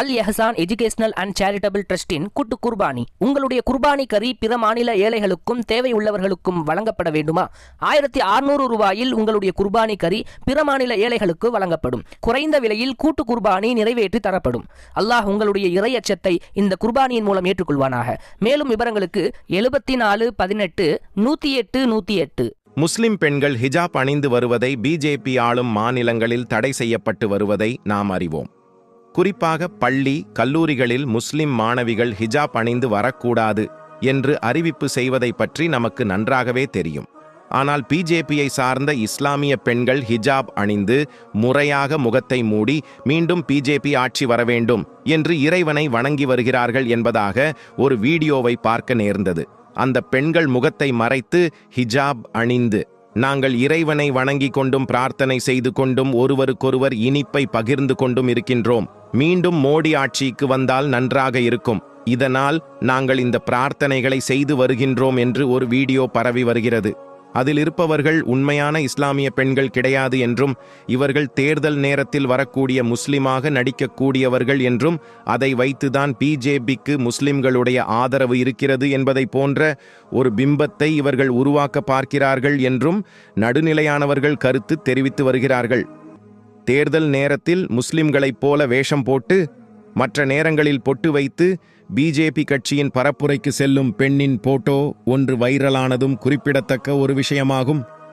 Al Ehsan educational and charitable ட்ரஸ்டின் கூட்டு குர்பானி. உங்களுடைய குர்பானி கறி பிற மாநில ஏழைகளுக்கும் தேவை உள்ளவர்களுக்கும் வழங்கப்பட வேண்டுமா? ஆயிரத்தி அறுநூறு ரூபாயில் உங்களுடைய குர்பானி கறி பிற மாநில ஏழைகளுக்கு வழங்கப்படும். குறைந்த விலையில் கூட்டு குர்பானி நிறைவேற்றி தரப்படும். அல்லாஹ் உங்களுடைய இறையச்சத்தை இந்த குர்பானியின் மூலம் ஏற்றுக்கொள்வானாக. மேலும் விவரங்களுக்கு எழுபத்தி நாலு பதினெட்டு நூத்தி எட்டு நூத்தி எட்டு முஸ்லிம் பெண்கள் ஹிஜாப் அணிந்து வருவதை பிஜேபி ஆளும் மாநிலங்களில் தடை செய்யப்பட்டு வருவதை நாம் அறிவோம். குறிப்பாக பள்ளி கல்லூரிகளில் முஸ்லிம் மாணவிகள் ஹிஜாப் அணிந்து வரக்கூடாது என்று அறிவிப்பு செய்வதை பற்றி நமக்கு நன்றாகவே தெரியும். ஆனால் பிஜேபியை சார்ந்த இஸ்லாமிய பெண்கள் ஹிஜாப் அணிந்து முறையாக முகத்தை மூடி மீண்டும் பிஜேபி ஆட்சி வர வேண்டும் என்று இறைவனை வணங்கி வருகிறார்கள் என்பதாக ஒரு வீடியோவை பார்க்க நேர்ந்தது. அந்த பெண்கள் முகத்தை மறைத்து ஹிஜாப் அணிந்து நாங்கள் இறைவனை வணங்கிக் கொண்டும் பிரார்த்தனை செய்து கொண்டும் ஒருவருக்கொருவர் இனிப்பை பகிர்ந்து கொண்டும் இருக்கின்றோம். மீண்டும் மோடி ஆட்சிக்கு வந்தால் நன்றாக இருக்கும். இதனால் நாங்கள் இந்த பிரார்த்தனைகளை செய்து வருகின்றோம் என்று ஒரு வீடியோ பரவி வருகிறது. அதில் இருப்பவர்கள் உண்மையான இஸ்லாமிய பெண்கள் கிடையாது என்றும் இவர்கள் தேர்தல் நேரத்தில் வரக்கூடிய முஸ்லிமாக நடிக்கக்கூடியவர்கள் என்றும் அதை வைத்துதான் பிஜேபிக்கு முஸ்லிம்களுடைய ஆதரவு இருக்கிறது என்பதை போன்ற ஒரு பிம்பத்தை இவர்கள் உருவாக்க பார்க்கிறார்கள் என்றும் நடுநிலையானவர்கள் கருத்து தெரிவித்து வருகிறார்கள். தேர்தல் நேரத்தில் முஸ்லிம்களைப் போல வேஷம் போட்டு மற்ற நேரங்களில் பொட்டு வைத்து பிஜேபி கட்சியின் பரப்புரைக்கு செல்லும் பெண்ணின் போட்டோ ஒன்று வைரலானதும் குறிப்பிடத்தக்க ஒரு விஷயமாகும்.